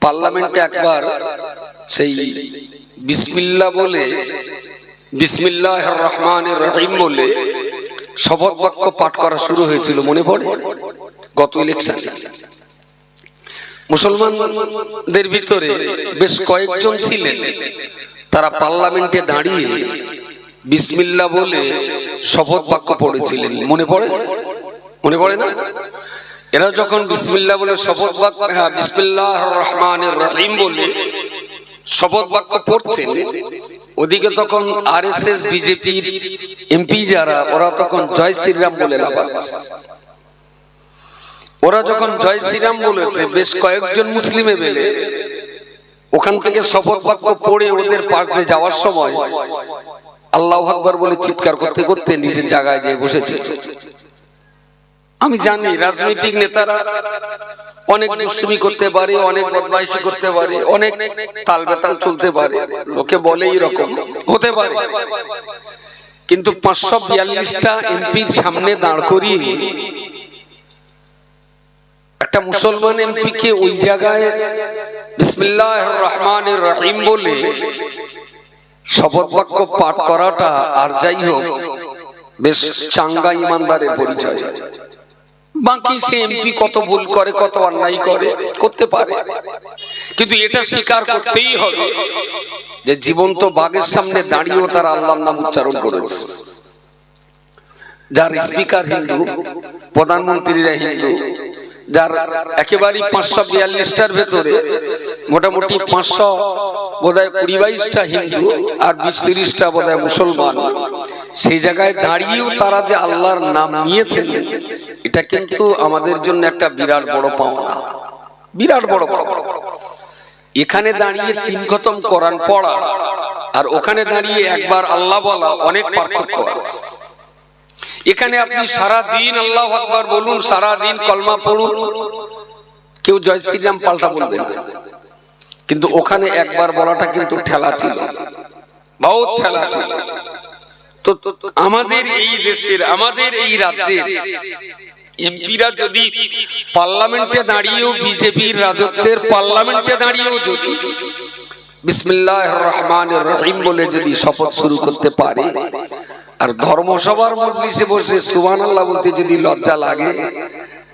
পার্লামেন্টে একবার সেই বিসমিল্লা বলে বিসমিল্লাহ রহমান রহিম বলে শপথ বাক্য পাঠ করা শুরু হয়েছিল, মনে পড়ে? গত ইলেকশন। মুসলমানদের ভিতরে বেশ কয়েকজন ছিলেন। তারা পার্লামেন্টে দাঁড়িয়ে বিসমিল্লা বলে শপথ বাক্য পড়েছিলেন। মনে পড়ে? মনে পড়ে না? এরা যখন বিসমিল্লা বলে শপথ বাক্য হ্যাঁ বিসমিল্লাহ রহমান রহিম বলে শপথ বাক্য পড়ছেন, ওদিকে তখন আর এস এস বিজেপির এমপি যারা, ওরা তখন জয় শ্রীরাম বলে না লাফাচ্ছে। ওরা যখন জয় শ্রীরাম বলেছে, বেশ কয়েকজন মুসলিমে বেলে, ওখান থেকে শপথ বাক্য পড়ে ওদের পাশ দিয়ে যাওয়ার সময় আল্লাহ আকবর বলে চিৎকার করতে করতে নিজের জায়গায় যেয়ে বসেছে। আমি জানি রাজনৈতিক নেতারা অনেক দুষ্টুমি করতে পারে, অনেক বদমাইশি করতে পারে, অনেক তাল বেতাল চলতে পারে, লোকে বলে এরকম হতে পারে। কিন্তু পাঁচশো বিয়াল্লিশটা এমপির সামনে দাঁড় করিয়ে একটা মুসলমান এমপি কে ওই জায়গায় বিসমিল্লাহ রহমান রহিম বলে শপথ বাক্য পাঠ করাটা আর যাই হোক, বেশ চাঙ্গা ইমানদারের পরিচয়। বাকি সে এমপি কত ভুল করে, কত অন্যায় করে, করতে পারে। কিন্তু এটা স্বীকার করতেই হবে যে জীবন্ত বাঘের সামনে দাঁড়িয়েও তার আল্লাহর নাম উচ্চারণ করেছে। যার স্পিকার হিন্দু, প্রধানমন্ত্রীরা হিন্দু যার একেবারেই পাঁচশো বিয়াল্লিশটার ভেতরে মোটামুটি পাঁচশো বোধহয় কুড়ি বাইশটা হিন্দু আর বিশ তিরিশটা বোধহয় মুসলমান। সেই জায়গায় দাঁড়িয়েও তারা যে আল্লাহর নাম নিয়েছেন, এটা কিন্তু আমাদের জন্য একটা বিরাট বড় পাওনা। বিরাট বড় পাওনা। এখানে দাঁড়িয়ে তিন খতম কোরআন পড়া আর ওখানে দাঁড়িয়ে একবার আল্লাহ বলা অনেক পার্থক্য আছে। এখানে আপনি সারা দিন আল্লাহ আকবর বলুন সারা দিন কলমা পড়ুন। কেউ জয় শ্রীরাম পাল্টা বলবে না। কিন্তু ওখানে একবার বলাটা কিন্তু ঠেলা ছিল। বহুত ঠেলা ছিল। তো আমাদের এই দেশের, আমাদের এই রাজ্যের এমপিরা যদি পার্লামেন্টে দাঁড়িয়েও বিজেপির রাজত্বের পার্লামেন্টে দাঁড়িয়েও যদি বিসমিল্লাহ রহমান রহিম বলে যদি শপথ শুরু করতে পারে আর ধর্মসভার মজলিসে বসে সুবান আল্লাহ বলতে যদি লজ্জা লাগে,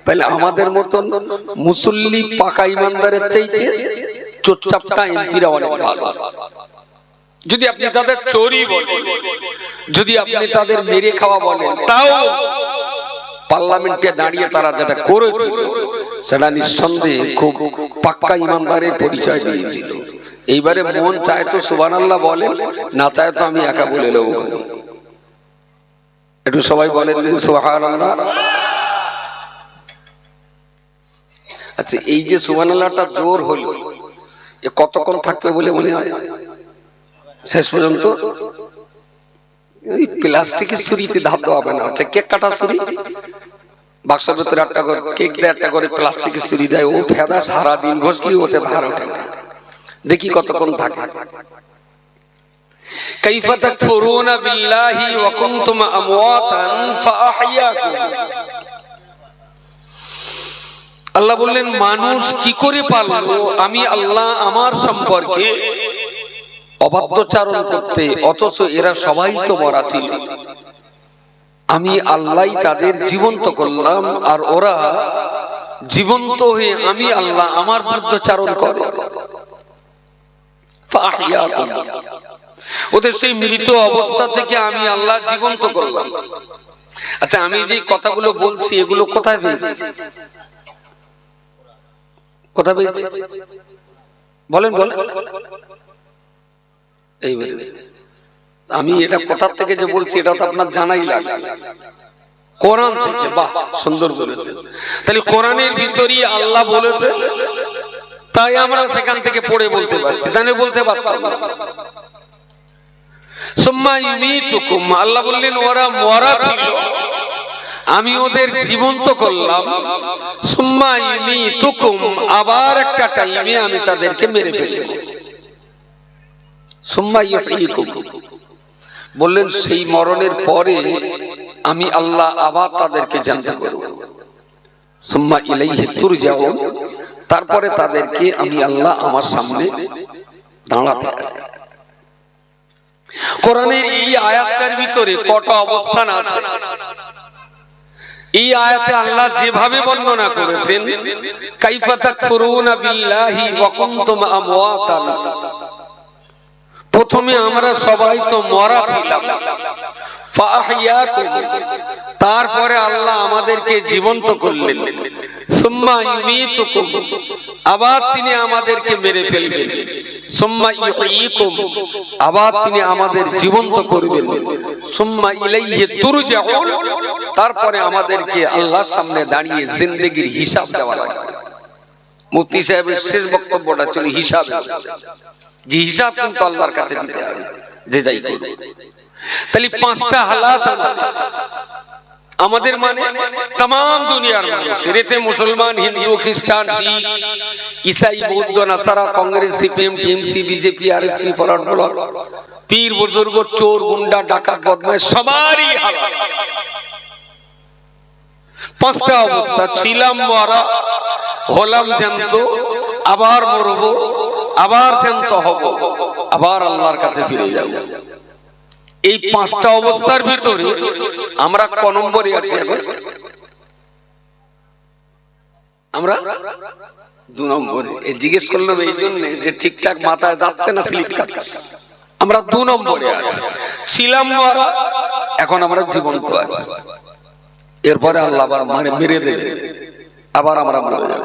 তাহলে আমাদের মতন মুসল্লি পাকা ইমানদারের চাইতে চোপচাপটা এমপিরা অনেক ভালো। যদি আপনি তাদের চোরি বলেন, যদি আপনি তাদের মেরে খাওয়া বলেন, তাও পার্লামেন্টে দাঁড়িয়ে তারা যেটা করেছিল সেটা নিঃসন্দেহে খুব পাক্কা ইমানদারের পরিচয় দিয়েছিল। এইবারে মন চায় তো সুবান আল্লাহ বলেন, না চায় তো আমি একা বলে নেব একটু সবাই বলেন সোহান আচ্ছা এই যে আল্লাহটা জোর হলো, এ কতক্ষণ থাকবে বলে মনে হয়? শেষ পর্যন্ত? ওই প্লাস্টিকের ছুরিতে ধাপ দেওয়া হবে না। হচ্ছে কেক কাটা ছুরি? বাক্সের ভেতরে একটা করে, কেক দেয় একটা করে, প্লাস্টিকের ছুরি দেয়, ও ফেদা সারাদিন ঘষলি ওতে ভার ওঠে না। দেখি কতক্ষণ থাকে। কাইফা তাকফুরুনা বিল্লাহি ওয়া কুনতুম আমওয়াতান আল্লাহ বললেন, মানুষ কি করে পারল আমি আল্লাহ আমার সম্পর্কে অবাধ্যচারণ করতে, অথচ এরা সবাই তো মরা ছিল। আমি আল্লাহ তাদের জীবন্ত করলাম, আর ওরা জীবন্ত হয়ে আমি আল্লাহ আমার বিরুদ্ধচারণ করে। ওদের সেই মৃত অবস্থা থেকে আমি আল্লাহ জীবন্ত করলাম। আচ্ছা আমি যে কথাগুলো বলছি, এগুলো কোথায় পেয়েছি? কোথায় পেয়েছি? বলেন বলেন। এই আমি এটা কোথার থেকে যে বলছি, এটা তো আপনার জানাই লাগবে কোরআন থেকে। বাহ, সুন্দর বলেছে তাহলে কোরআনের ভিতরই আল্লাহ বলেছে, তাই আমরা সেখান থেকে পড়ে বলতে পারছি। তাহলে বলতে পারতাম আল্লাহ বললেন, ওরা মরা ছিল। আমি ওদের জীবন্ত করলাম। তুকুম আবার একটা টাইমে আমি তাদেরকে মেরে ফেলব। বললেন, সেই মরণের পরে আমি আল্লাহ আবার তাদেরকে জানতে করব সুম্মা ইলাইহি তুরজাউন। তারপরে তাদেরকে আমি আল্লাহ আমার সামনে দাঁড়াতে। কোরআনের এই আয়াতটার ভিতরে কটা অবস্থান আছে এই আয়াতে আল্লাহ যেভাবে বর্ণনা করেছেন কাইফাতা করুনা বিল্লাহি ওয়া কুনতুম আমওয়াতান প্রথমে আমরা সবাই তো মরা ছিলাম। তারপরে আল্লাহ আমাদেরকে জীবন্ত করলেন। আবার তিনি আমাদেরকে মেরে ফেলবেন। আবার তিনি আমাদের জীবন্ত করবেন। তারপরে আমাদেরকে আল্লাহর সামনে দাঁড়িয়ে জিন্দেগির হিসাব দেওয়া লাগবে। মুফতি সাহেবের শেষ বক্তব্যটা ছিল হিসাব। যে হিসাব কিন্তু আল্লাহর কাছে দিতে হবে। যে যাই। তাহলে পাঁচটা হালাত আমাদের আমাদের মানে তাম দুনিয়ার মানুষ। এতে মুসলমান হিন্দু খ্রিস্টান শিখ ইসাই বৌদ্ধ নাসারা Congress CPM TMC BJP RSP Forward Bloc পীর বুজুর্গ চোর গুন্ডা ডাকাত বদমাশ সবারই হালাত। পাঁচটা অবস্থা। ছিলাম মরা হলাম জ্যান্ত আবার মরবো আবার জ্যান্ত হব আবার আল্লাহর কাছে ফিরে যাব। এই পাঁচটা অবস্থার ভিতরে আমরা ক নম্বরে আছি এখন? আমরা দু নম্বরে। এই জিজ্ঞেস করলাম এই জন্য যে ঠিকঠাক মাথায় যাচ্ছে না স্লিপ কাটছে আমরা দু নম্বরে আছি। ছিলাম মরা, এখন আমরা জীবন্ত আছি। এরপরে আল্লাহ আবার মানে মেরে দেবে। আবার আমরা মরে যাব।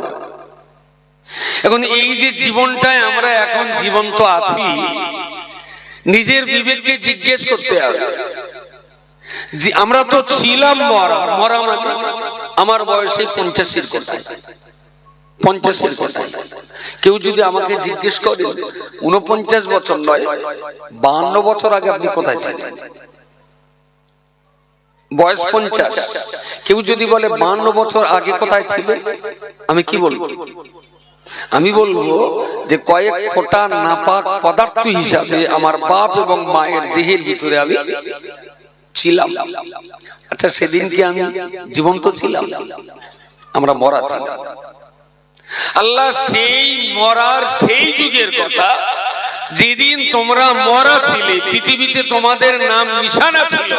এখন এই যে জীবনটায় আমরা এখন জীবন্ত আছি নিজের বিবেককে জিজ্ঞেস করতে হবে যে আমরা তো ছিলাম মরা মরা মানে আমার বয়সে পঞ্চাশের কোথায় পঞ্চাশের কোথায়। কেউ যদি আমাকে জিজ্ঞেস করে উনপঞ্চাশ বছর নয় বান্ন বছর আগে আপনি কোথায় ছিলেন? বয়স পঞ্চাশ। কেউ যদি বলে বান্ন বছর আগে কোথায় ছিলেন? আমি কি বলব? আমি বলব যে কয়েক ফোঁটা নাপাক পদার্থ হিসাবে আমার বাপ এবং মায়ের দেহের ভিতরে আমি ছিলাম। আচ্ছা সেদিন কি আমি জীবন্ত ছিলাম? আমরা মরা ছিলাম। আল্লাহ সেই মরার সেই যুগের কথা, যেদিন তোমরা মরা ছিলে, পৃথিবীতে তোমাদের নাম নিশানা ছিল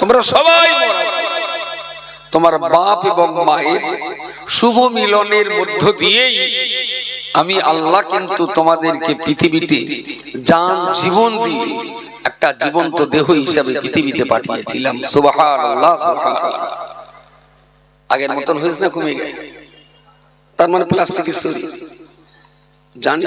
তোমরা সবাই মরা ছিলে। তোমার বাপ এবং মায়ের শুভ মিলনের মধ্য দিয়েই আমি আল্লাহ কিন্তু তোমাদেরকে পৃথিবীতে জান জীবন দিয়ে একটা জীবন্ত দেহ হিসাবে পৃথিবীতে পাঠিয়েছিলাম। সুবহানাল্লাহ সুবহানাল্লাহ। আগের মতন হয়েছে না কমে গেছে? তার মানে প্লাস্টিকের শরীর। জানি।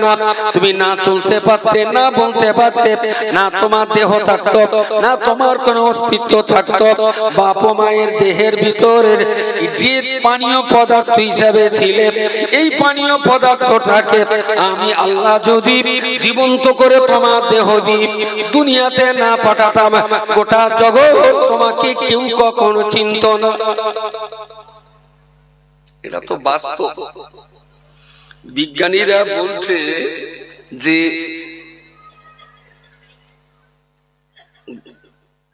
তুমি না চলতে পারতে, না বলতে পারতে, না তোমার দেহ না তোমার কোন অস্তিত্ব বাপ মায়ের দেহের ভিতরের যে পানীয় পদার্থ হিসাবে ছিলে। এই পানীয় আমি আল্লাহ যদি জীবন্ত করে তোমার দেহ দিই দুনিয়াতে না পাঠাতাম, গোটা জগৎ তোমাকে কেউ কখনো চিনত না। এটা তো বাস্তব। বিজ্ঞানীরা বলছে যে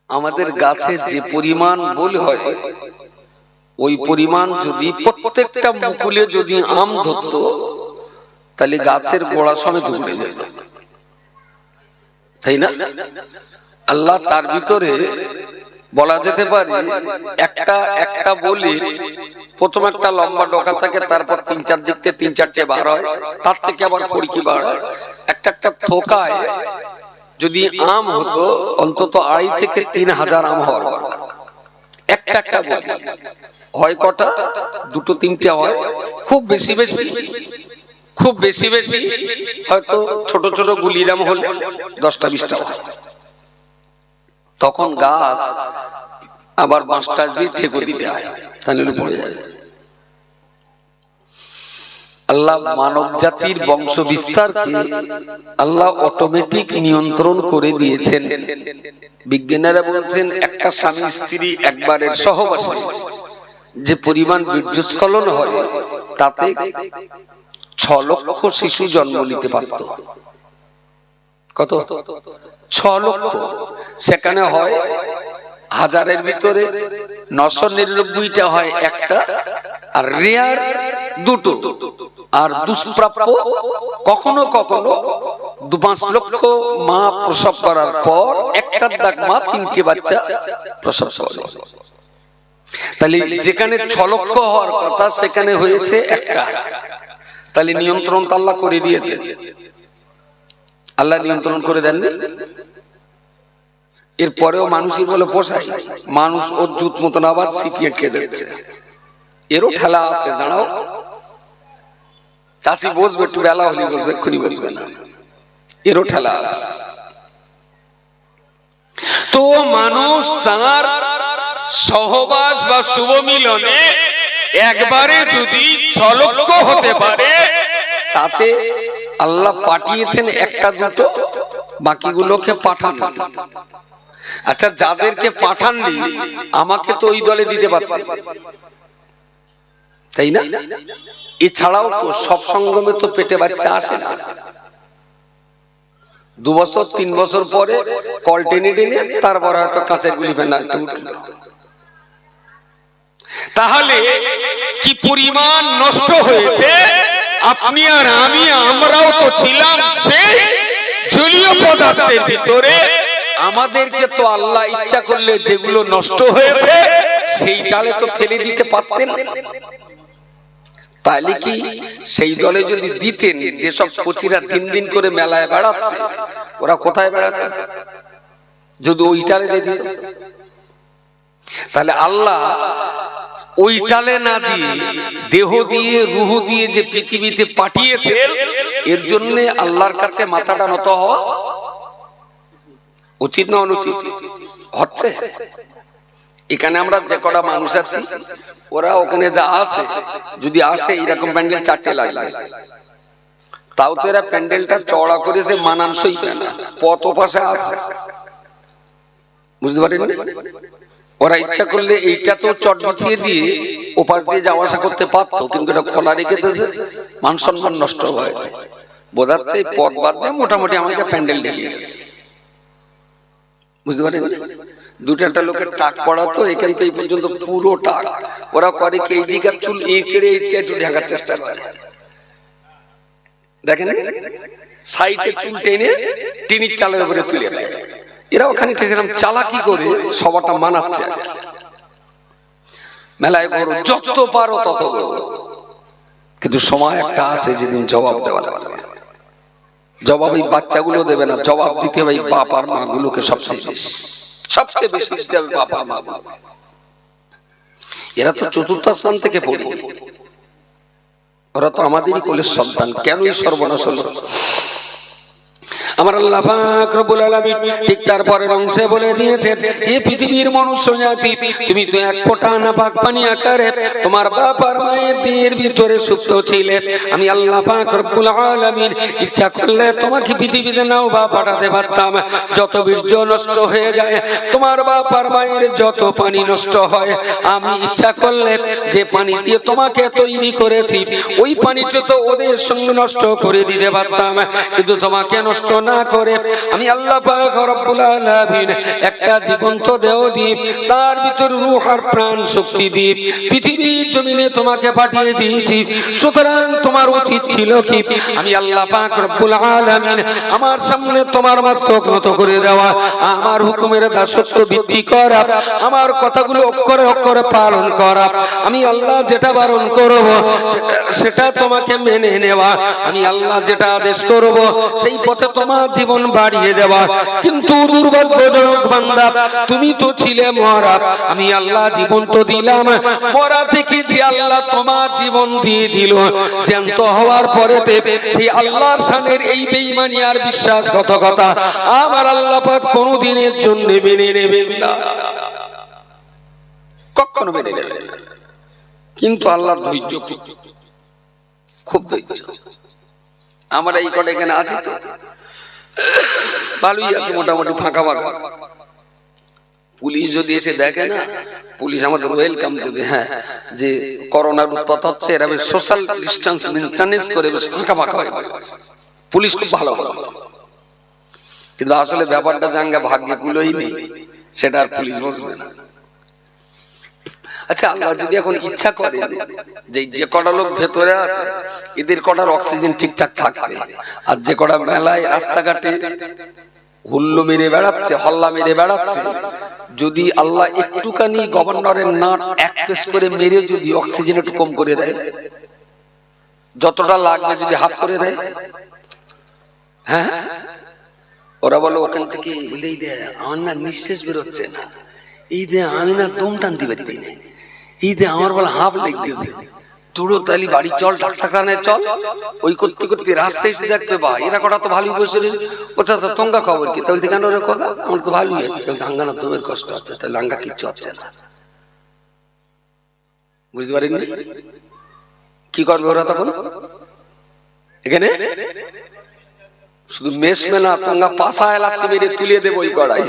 আমাদের গাছে যে পরিমাণ বল হয়, ওই পরিমাণ যদি প্রত্যেকটা মুকুলে যদি আম ধরত, তাহলে গাছের গোড়া সমেত উড়ে যেত। তাই না? আল্লাহ তার ভিতরে বলা যেতে পারে, একটা একটা বলি প্রথম একটা লম্বা ডকা থাকে, তারপর তিন চার দিক থেকে তিন চারটে বার হয়, তার থেকে আবার পড়কি বার হয়। একটা একটা থোকায় যদি আম হতো, অন্তত আড়াই থেকে তিন হাজার আম হওয়ার একটা একটা বলি। হয় কটা? দুটো তিনটে হয়। খুব বেশি বেশি, খুব বেশি বেশি, হয়তো ছোট ছোট গুলিরাম হলে দশটা বিশটা তখন গাছ আবার বাঁশ দিয়ে ঠেকো দিতে হয়। তাহলে পড়ে যায়। আল্লাহ মানব জাতির বংশ বিস্তারকে আল্লাহ অটোমেটিক নিয়ন্ত্রণ করে দিয়েছেন। বিজ্ঞানীরা বলছেন, একটা স্বামী স্ত্রী একবারের সহবাসী, যে পরিমাণ বীর্যস্খলন হয়, তাতে ছ লক্ষ শিশু জন্ম নিতে পারত। কত? ছ লক্ষ। সেখানে হয় হাজারের ভিতরে নশো নিরানব্বইটা হয় একটা, আর রেয়ার দুটো। আর দুষ্প্রাপ্য কখনো কখনো দু পাঁচ লক্ষ মা প্রসব করার পর একটা দাগ মা, তিনটে বাচ্চা প্রসব তাহলে যেখানে ছ লক্ষ হওয়ার কথা, সেখানে হয়েছে একটা। তাহলে নিয়ন্ত্রণ তো করে দিয়েছে। আল্লাহ নিয়ন্ত্রণ করে দেননি? এরপরেও মানুষই বলে পোষাই, মানুষ ওর জুত মতন আবার সিপিয়ে খেয়ে দিচ্ছে এরও ঠেলা আছে, দাঁড়াও। চাষি বসবে, একটু বেলা হলে বসবে, এক্ষুনি বসবে না। এরও ঠেলা আছে। তো মানুষ তার সহবাস বা শুভ মিলনে একবারে যদি ছলক্ষ হতে পারে, তাতে আল্লাহ পাঠিয়েছেন একটা দুটো, বাকিগুলোকে পাঠান। আচ্ছা যাদেরকে পাঠাননি আমাকে তো ওই দলে দিতে পারতেন তাই না? এছাড়াও তো সব সঙ্গমে তো পেটে বাচ্চা আসে না। দু বছর তিন বছর পরে কল টেনে টেনে তারপর হয়তো কাঁচের গুলি ফেনা তাহলে কি পরিমাণ নষ্ট হয়েছে? আপনি আর আমি আমরাও তো ছিলাম সেই জলীয় পদার্থের ভিতরে। আমাদেরকে তো আল্লাহ ইচ্ছা করলে যেগুলো নষ্ট হয়েছে সেই ডালে তো ফেলে দিতে পারতেন। তাহলে কি সেই দলে যদি দিতেন, যেসব কোচিরা দিন দিন করে মেলায় বেড়াচ্ছে, ওরা কোথায় বেড়াতো যদি ওই দিয়ে দিত। তাহলে আল্লাহ ওই টালে না দিয়ে দেহ দিয়ে, রুহ দিয়ে যে পৃথিবীতে পাঠিয়েছেন, এর জন্য আল্লাহর কাছে মাথাটা নত হওয়া উচিত না অনুচিত? হচ্ছে। এখানে আমরা যে কটা মানুষ আছি, ওরা ওখানে যা আছে, যদি আসে, এরকম প্যান্ডেল চারটে লাগবে। তাও তো এরা প্যান্ডেলটা চওড়া করেছে মানানসই না পথ পাশে আছে। বুঝতে পারেন? ওরা ইচ্ছা করলে এইটা তো চট বিছিয়ে দিয়ে ওপাশ দিয়ে যাওয়া আসা করতে পারতো, কিন্তু এটা খোলা রেখে দিয়েছে, মান সম্মান নষ্ট হয়ে বোঝাচ্ছে পথ বাদ দিয়ে মোটামুটি আমাকে প্যান্ডেল ডেকে গেছে। বুঝতে পারেন দুটো একটা লোকের টাক পড়া তো, এখান থেকে পর্যন্ত পুরো টাক। ওরা করে কি, এই দিকের চুল এই ছেড়ে এই একটু ঢাকার চেষ্টা করে। দেখেন, সাইডে চুল টেনে টিনির চালের উপরে তুলে দেয় এরা ওখানে ঠেছিলাম চালাকি করে সবাটা মানাচ্ছে। মেলায় করো, যত পারো তত কিন্তু সময় একটা আছে যেদিন জবাব দেওয়া লাগবে। জবাব এই বাচ্চাগুলো দেবে না। জবাব দিতে হবে বাপ আর মা গুলোকে সবচেয়ে বেশি। সবচেয়ে বেশি দিতে হবে বাপ আর মা গুলো এরা তো চতুর্থ স্থান থেকে পড়ে। ওরা তো আমাদেরই কোলের সন্তান। কেনই সর্বনাশ হলো? আমার আল্লাহ পাক রব্বুল আলামিন ঠিক তারপরের অংশে বলে দিয়েছে এ পৃথিবীর মনুষ্য জাতি, তুমি তো এক ফোঁটা না পাক পানি আকারে তোমার বাপ আর মায়ের দেহের ভিতরে সুপ্ত ছিলে। আমি আল্লাহ পাক রব্বুল আলামিন ইচ্ছা করলে তোমাকে পৃথিবীতে নাও বা পাঠাতে পারতাম। যত বীর্য নষ্ট হয়ে যায়, তোমার বাপ আর মায়ের যত পানি নষ্ট হয়, আমি ইচ্ছা করলে যে পানি দিয়ে তোমাকে তৈরি করেছি, ওই পানিটা তো ওদের সঙ্গে নষ্ট করে দিতে পারতাম। কিন্তু তোমাকে নষ্ট না করে আমি আল্লাহ একটা জীবন্ত দেহ দিয়ে তার ভিতর রূহ আর প্রাণ শক্তি দিয়ে পৃথিবীর জমিনে তোমাকে পাঠিয়ে দিয়েছি। সুতরাং তোমার উচিত ছিল কি? আমি আল্লাহ পাক রব্বুল আলামিন আমার সামনে তোমার মস্তক নত করে দেওয়া, আমার হুকুমের দাসত্ব বৃদ্ধি করা, আমার কথাগুলো অক্ষরে অক্ষরে পালন করা। আমি আল্লাহ যেটা বারণ করব সেটা- তোমাকে মেনে নেওয়া। আমি আল্লাহ যেটা আদেশ করব, সেই পথে তোমার জীবন বাড়িয়ে দেওয়া। কিন্তু দুর্ভাগ্যজনক বান্দা, তুমি তো ছিলে মরা আমি আল্লাহ জীবন তো দিলাম। মরা থেকে যে আল্লাহ তোমার জীবন দিয়ে দিল, জ্যান্ত হওয়ার পরেতে সেই আল্লাহর সানের এই বেঈমানি আর বিশ্বাসঘাতকতা আমার আল্লাহ পাক কোনোদিনের জন্য মেনে নেবেন না। কখনো মেনে নেবেন না। কিন্তু আল্লাহর ধৈর্য খুব ধৈর্য। আমরা এই কটা এখানে আছি তো? ভালোই আছে মোটামুটি, ফাঁকা ফাঁকা। পুলিশ যদি এসে দেখে না, পুলিশ আমাদের ওয়েলকাম দেবে হ্যাঁ যে করোনার উৎপাত হচ্ছে, এরা বেশ সোশ্যাল ডিস্টেন্স মেনটেন্স করে বেশ ফাঁকা ফাঁকা হয়ে গেছে। পুলিশ খুব ভালো কিন্তু আসলে ব্যাপারটা জাঙ্গা ভাগ্যে কুলোই নেই সেটা আর পুলিশ বসবে না। আচ্ছা আল্লাহ যদি এখন ইচ্ছা করে যে যে কটা লোক ভেতরে আছে, এদের কটার অক্সিজেন ঠিকঠাক থাকবে? আর যে কটা মেলায় রাস্তাঘাটে হুল্লো মেরে বেড়াচ্ছে, হল্লা মেরে বেড়াচ্ছে, যদি আল্লাহ একটুখানি গভর্নরের নাট এক পেস করে মেরে যদি অক্সিজেন একটু কম করে দেয়? যতটা লাগবে যদি হাফ করে দেয়? হ্যাঁ? ওরা বলো, ওখান থেকে বলে এই দে, আমার না নিঃশ্বাস বেরোচ্ছে না। এই দে, আমি না দম টানতে পারতি না এই দে আমার বলে হাফ লেগ দিয়েছে তুড়ো তালি বাড়ি চল ডাক্তারখানে চল। ওই করতে করতে রাস্তায় এসে দেখতে বা, এরা কটা তো ভালোই বসে রয়েছে। ওটা তো তঙ্গা খবর কি? তাহলে কেন রে কথা আমার তো ভালোই আছে। তাহলে হাঙ্গানা দমের কষ্ট হচ্ছে তাহলে হাঙ্গা কিচ্ছু হচ্ছে না। বুঝতে পারেননি কি করবে ওরা তখন? এখানে? শুধু মেশবে না তোমরা পাশায় লাগতে মেরে তুলে দেবো ওই কড়াই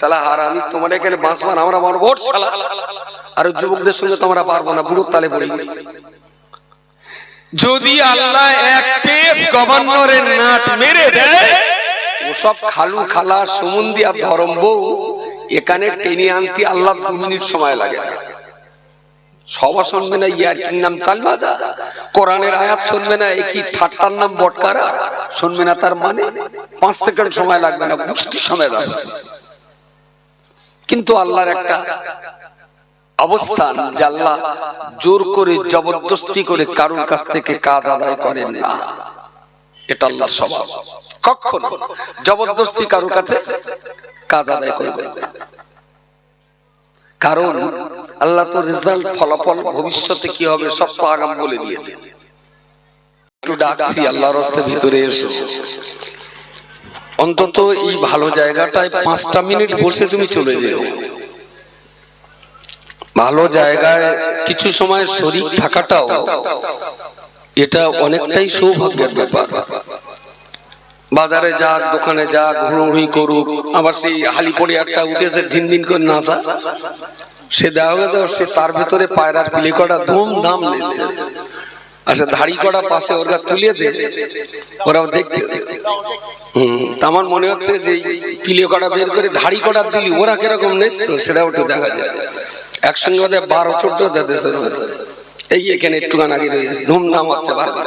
শালা আর আমি তোমার এখানে বাঁচবার আমরা মারবো ওঠ শালা। আর যুবকদের সঙ্গে তোমরা পারব না বুড়োর তালে পড়ে গেছে। যদি আল্লাহ এক পেস গভর্নরের নাট মেরে দেয় ওসব খালু খালা সমুন্দি আর ধরম বউ এখানে টেনে আনতে আল্লাহ দু মিনিট সময় লাগে। না সবা শুনবে না ইয়ারকির নাম চালবাজা কোরআনের আয়াত শুনবে না একই ঠাট্টার নাম বটকারা? শুনবে না তার মানে? পাঁচ সেকেন্ড সময় লাগবে না গোষ্ঠী সময় আসবে কিন্তু আল্লাহর একটা অবস্থান যে আল্লাহ জোর করে জবরদস্তি করে কারোর কাছ থেকে কাজ আদায় করেন না। এটা আল্লাহর স্বভাব। কখনো জবরদস্তি কারোর কাছে কাজ আদায় করবেন কারণ আল্লাহ তো রেজাল্ট ফলাফল ভবিষ্যতে কি হবে সব তো আগাম বলে দিয়েছে। একটু ডাকছি, আল্লাহর হস্তে ভিতরে এসো। অন্তত এই ভালো জায়গাটায় পাঁচটা মিনিট বসে তুমি চলে যেও। ভালো জায়গায় কিছু সময় শরীর থাকাটাও এটা অনেকটাই সৌভাগ্যের ব্যাপার। বাজারে যাক দোকানে যাক হুড়ুহুড়ি করুক, আবার সেই হালি পড়ে একটা উঠেছে দিন দিন করে নাচা সে দেওয়া গেছে সে তার ভেতরে পায়রার পিলি কটা ধুম ধাম নেচে ধাড়ি কটা পাশে ওরা তুলে দে, ওরাও দেখতে হম আমার মনে হচ্ছে যে পিলে কটা বের করে ধাড়ি কটা দিলি, ওরা কীরকম নেচতো সেটা ওটা দেখা যায়। একসঙ্গে বারো চোদ্দ দেশের এই এখানে একটুখান আগে রয়েছে। ধুমধাম হচ্ছে বারবার।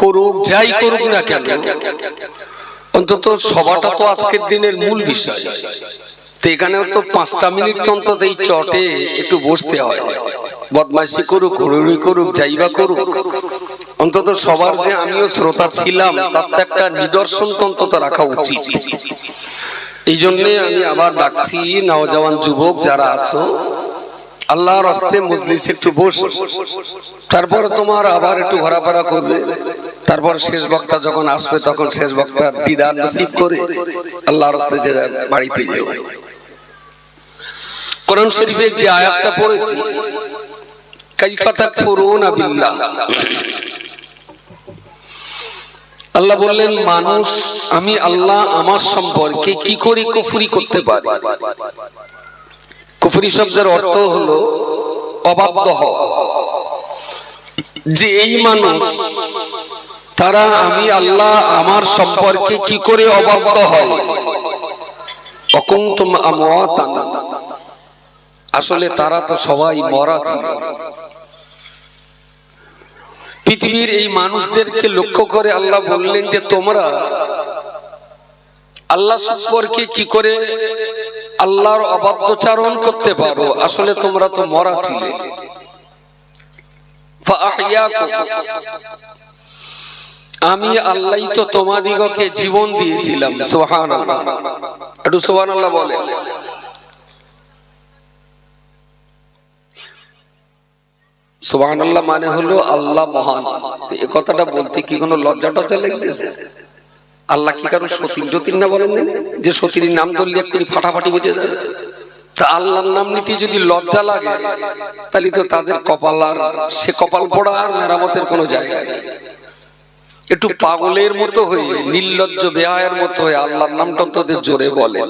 করুক, যাই করুক না কেন, অন্তত সবাটা তো আজকের দিনের মূল বিষয়। তো এখানেও তো পাঁচটা মিনিট অন্তত এই চটে একটু বসতে হয়। বদমাইশি করুক, হুড়ুড়ি করুক যাইবা করুক, অন্তত সবার যে আমিও শ্রোতা ছিলাম, তার তো একটা নিদর্শন অন্তত রাখা উচিত। এই জন্যে আমি আবার ডাকছি নওজওয়ান যুবক যারা আছো। আল্লাহর হস্তে মজলিস একটু বস। তারপর তোমার আবার একটু ঘোরাফেরা করবে। তারপর শেষ বক্তা যখন আসবে, তখন শেষ বক্তার দিদার নসিব করে আল্লাহর হস্তে যে বাড়িতে যেও কোরআন শরীফের যে আয়াতটা পড়েছি কাইফা তাকফুরুনা বিল্লাহ। আল্লাহ বললেন, মানুষ, আমি আল্লাহ আমার সম্পর্কে কি করে কুফরি করতে পারি? কুফরি শব্দের অর্থ হলো অবাধ্য হওয়া যে এই মানুষ, তারা আমি আল্লাহ আমার সম্পর্কে কি করে অবাধ্য হয়? আসলে তারা তো সবাই মরা ছিল। পৃথিবীর এই মানুষদেরকে লক্ষ্য করে আল্লাহ বললেন যে তোমরা আল্লাহ সম্পর্কে কি করে আল্লাহর অবাধ্যচারণ করতে পারো? আসলে তোমরা তো মরা ছিলে। আমি আল্লাহ তো তোমাদিগকে জীবন দিয়েছিলাম সোহান আল্লাহ একটু সোহান আল্লাহ বলে সোহান আল্লাহ মানে হলো আল্লাহ মহান। এ কথাটা বলতে কি কোনো লজ্জা টজ্জা লেগেছে? আল্লাহ কি কারও সতীন যতীন না বলেন যে সতীর নাম ধরলে এক্ষুনি ফাটাফাটি বেজে যাবে। তা আল্লাহর নাম নিতে যদি লজ্জা লাগে, তাহলে তো তাদের কপাল আর সে কপাল পড়া আর মেরামতের কোনো জায়গা নেই। একটু পাগলের মতো হয়ে, নির্লজ্জ বেহায়ের মতো হয়ে আল্লাহর নামটা তোদের জোরে বলে।